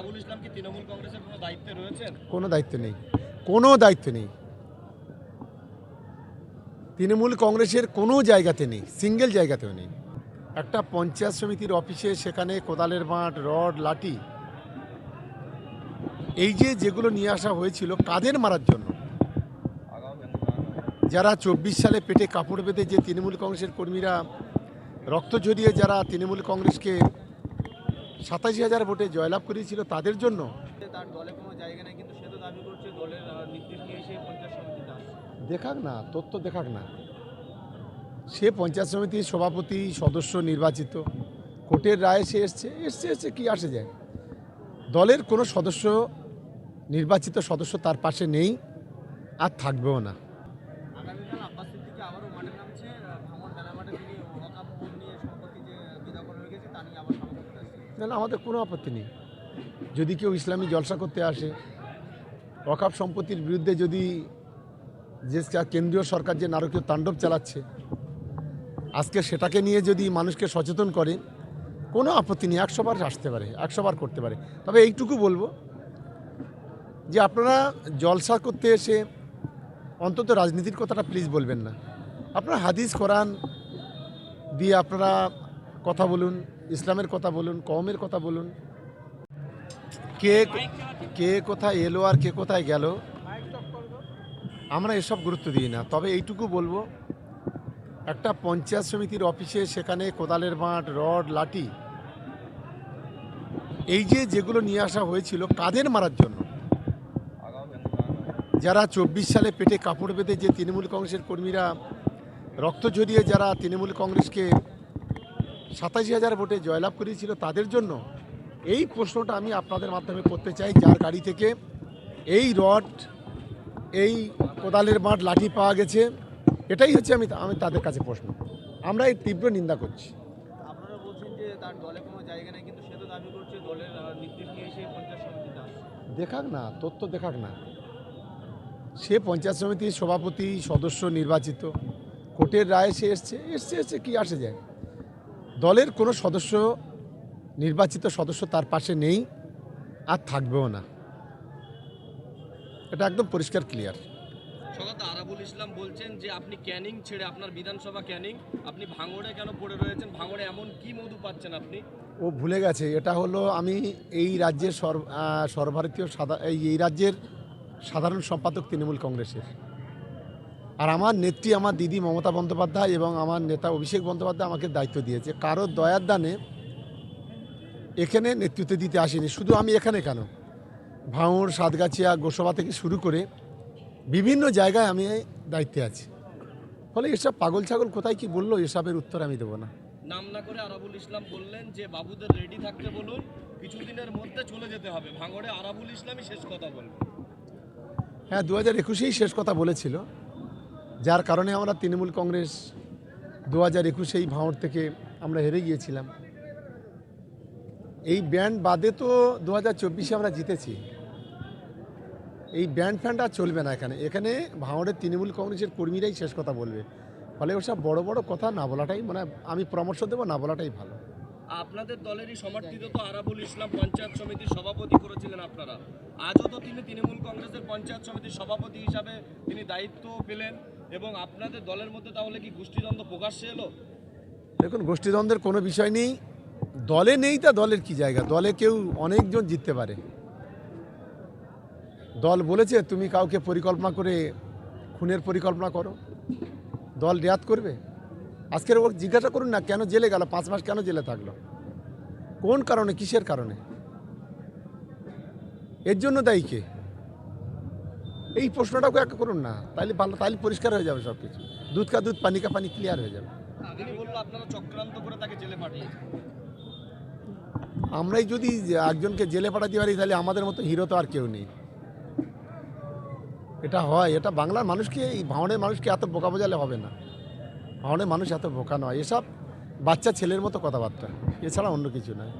আরাবুল ইসলাম কি তৃণমূল কংগ্রেসের কোনো দায়িত্বে রয়েছেন কোনো দায়িত্ব নেই কোনো দায়িত্ব নেই তৃণমূল কংগ্রেসের কোনো জায়গাতে নেই সিঙ্গেল জায়গাতেও নেই একটা পঞ্চায়েত সমিতির অফিসে সেখানে কোদালের মাঠ রড লাঠি এই যে যেগুলো নিয়ে আসা হয়েছিল কাদের মারার জন্য যারা চব্বিশ সালে পেটে কাপড় বেঁধে যে তৃণমূল কংগ্রেসের কর্মীরা রক্ত জড়িয়ে যারা তৃণমূল কংগ্রেসকে সাতাশি হাজার ভোটে জয়লাভ করিয়েছিল তাদের জন্য। তার দলে কোনো জায়গা নেই কিন্তু সে তো দাবি করছে দলের নির্দেশ নিয়ে এসে পঞ্চায়েত সমিতিতে দেখাক না তথ্য দেখাক না। সে পঞ্চায়েত সমিতির সভাপতি সদস্য নির্বাচিত। কোর্টের রায় সে এসছে এসছে এসছে কি আসে যায়। দলের কোনো সদস্য নির্বাচিত সদস্য তার পাশে নেই আর থাকবেও না আগামীকাল আব্বাস সিদ্দিকি আবারও মাঠে নামছে আহ, ভাঙন মেলা মাঠে তিনি ওয়াকাপ বোর্ড নিয়ে সম্পত্তি যে বিধা করে রেখেছে তা নিয়ে আবার সামনে করতে আসছে না আমাদের কোনো আপত্তি নেই। যদি কেউ ইসলামী জলসা করতে আসে, ওয়াকাফ সম্পত্তির বিরুদ্ধে যদি যা কেন্দ্রীয় সরকার যে নারকীয় তাণ্ডব চালাচ্ছে, আজকে সেটাকে নিয়ে যদি মানুষকে সচেতন করে, কোনো আপত্তি নেই, একশো বার আসতে পারে, একশো বার করতে পারে। তবে এইটুকু বলব যে আপনারা জলসা করতে এসে অন্তত রাজনীতির কথাটা প্লিজ বলবেন না। আপনারা হাদিস, কোরআন দিয়ে আপনারা কথা বলুন ইসলামের কথা বলুন, কওমের কথা বলুন। কে কে কোথায় এলো আর কে কোথায় গেল, আমরা এসব গুরুত্ব দিই না। তবে এইটুকু বলব, একটা পঞ্চায়েত সমিতির অফিসে সেখানে কোদালের মাঠ, রড, লাঠি, এই যে যেগুলো নিয়ে আসা হয়েছিল, কাদের মারার জন্য? যারা চব্বিশ সালে পেটে কাপড় বেঁধে যে তৃণমূল কংগ্রেসের কর্মীরা রক্ত জড়িয়ে যারা তৃণমূল কংগ্রেসকে সাতাশি হাজার ভোটে জয়লাভ করিয়েছিল তাদের জন্য। এই প্রশ্নটা আমি আপনাদের মাধ্যমে করতে চাই যার গাড়ি থেকে এই রড এই কোদালের মাঠ লাঠি পাওয়া গেছে। এটাই হচ্ছে আমি আমি তাদের কাছে প্রশ্ন। আমরা এই তীব্র নিন্দা করছি। আপনারা বলছেন যে তার দলে কোনো জায়গা নেই কিন্তু সে তো দাবি করছে দলের নির্দেশ নিয়ে এসে পঞ্চায়েত সমিতিতে দেখাক না তথ্য দেখাক না। সে পঞ্চায়েত সমিতির সভাপতি সদস্য নির্বাচিত। কোর্টের রায় সে এসছে এসছে এসছে কি আসে যায়? দলের কোনো সদস্য নির্বাচিত সদস্য তার পাশে নেই আর থাকবেও না। এটা একদম পরিষ্কার ক্লিয়ার। আরাবুল ইসলাম বলছেন যে আপনি ক্যানিং ছেড়ে আপনার বিধানসভা ক্যানিং আপনি ভাঙড়ে কেন পড়ে রয়েছেন? ভাঙড়ে এমন কি মধু পাচ্ছেন আপনি? ও ভুলে গেছে এটা হলো আমি এই রাজ্যের সর্ব- সর্বভারতীয় সাদা এই রাজ্যের সাধারণ সম্পাদক তৃণমূল কংগ্রেসের। আর আমার নেত্রী আমার দিদি মমতা বন্দ্যোপাধ্যায় এবং আমার নেতা অভিষেক বন্দ্যোপাধ্যায় আমাকে দায়িত্ব দিয়েছে। কারও দয়ার দানে এখানে নেতৃত্ব দিতে আসিনি। শুধু আমি এখানে কেন? ভাঙড় সাতগাছিয়া গোসবা থেকে শুরু করে বিভিন্ন জায়গায় আমি দায়িত্বে আছি। ফলে এসব পাগল ছাগল কোথায় কি বলল এসবের উত্তর আমি দেবো না। নাম না করে আরাবুল ইসলাম বললেন যে বাবুদের রেডি থাকতে বলুন কিছুদিনের মধ্যে চলে যেতে হবে। ভাঙড়ে আরাবুল ইসলামই শেষ কথা বলবেন হ্যাঁ দু হাজার একুশেই শেষ কথা বলেছিল। যার কারণে আমরা তৃণমূল কংগ্রেস দু হাজার একুশেই ভাঁড় থেকে আমরা হেরে গিয়েছিলাম। এই ব্যান্ড বাদে তো দু হাজার চব্বিশে আমরা জিতেছি। এই ব্যান্ড ফ্যান্ড আর চলবে না এখানে। এখানে ভাঁড়ের তৃণমূল কংগ্রেসের কর্মীরাই শেষ কথা বলবে। ফলে ওসব বড় বড় কথা না বলাটাই মানে আমি পরামর্শ দেবো, না বলাটাই ভালো। আপনাদের দলেরই সমর্থিত তো আরাবুল ইসলাম পঞ্চায়েত সমিতির সভাপতি করেছিলেন আপনারা। আজও তো তিনি তৃণমূল কংগ্রেসের পঞ্চায়েত সমিতির সভাপতি হিসাবে তিনি দায়িত্ব পেলেন। এবং আপনাদের দলের মধ্যে তাহলে কি গোষ্ঠীদ্বন্দ্ব প্রকাশ্যে এলো? দেখুন, গোষ্ঠীদ্বন্দ্বের কোনো বিষয় নেই। দলে নেই তা দলের কি জায়গা? দলে কেউ অনেকজন জিততে পারে। দল বলেছে, তুমি কাউকে পরিকল্পনা করে খুনের পরিকল্পনা করো। দল রেয়াত করবে। আজকের ওর জিজ্ঞাসা করুন না, কেন জেলে গেল? পাঁচ মাস কেন জেলে থাকল? কোন কারণে? কিসের কারণে? এর জন্য দায়ী কে? এই প্রশ্নটাকে এক করুন না। তাইলে ভালো তাইলে পরিষ্কার হয়ে যাবে সব কিছু দুধ কা দুধ পানি কা পানি ক্লিয়ার হয়ে যাবে। আমরাই যদি একজনকে জেলে পাঠাতে পারি তাহলে আমাদের মতো হিরো তো আর কেউ নেই। এটা হয় এটা বাংলার মানুষকে এই ভাওনের মানুষকে এত বোকা বোঝালে হবে না। ভাঁড়ের মানুষ এত বোকা নয়। এসব বাচ্চা ছেলের মতো কথাবার্তা। এছাড়া অন্য কিছু নয়।